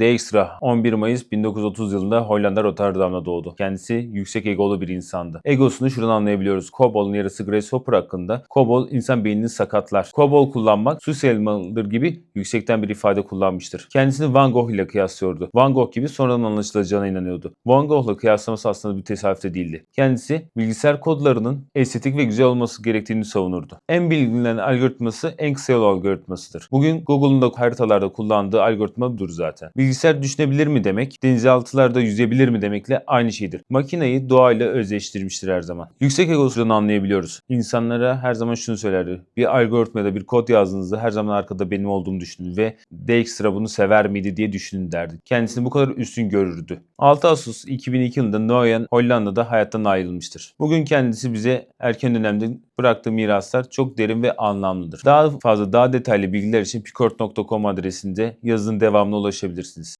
Dijkstra 11 Mayıs 1930 yılında Hollanda Rotterdam'da doğdu. Kendisi yüksek egolu bir insandı. Egosunu şuradan anlayabiliyoruz. Kobol'un yarısı Grasshopper hakkında. Kobol insan beynini sakatlar. Kobol kullanmak su elmalıdır gibi yüksekten bir ifade kullanmıştır. Kendisini Van Gogh ile kıyaslıyordu. Van Gogh gibi sonradan anlaşılacağına inanıyordu. Van Gogh'la kıyaslaması aslında bir tesadüf de değildi. Kendisi bilgisayar kodlarının estetik ve güzel olması gerektiğini savunurdu. En bilinen algoritması en kısa yol algoritmasıdır. Bugün Google'un da haritalarda kullandığı algoritma budur zaten. Bilgisayar düşünebilir mi demek, denizaltılarda yüzebilir mi demekle aynı şeydir. Makineyi doğayla özleştirmiştir her zaman. Yüksek egosundan anlayabiliyoruz. İnsanlara her zaman şunu söylerdi. Bir algoritmada bir kod yazdığınızda her zaman arkada benim olduğumu düşünün ve Dijkstra bunu sever miydi diye düşünün derdi. Kendisini bu kadar üstün görürdü. 6 Ağustos 2002 yılında Noyen Hollanda'da hayattan ayrılmıştır. Bugün kendisi bize erken dönemde bıraktığı miraslar çok derin ve anlamlıdır. Daha fazla daha detaylı bilgiler için picort.com adresinde yazının devamına ulaşabilirsiniz. distance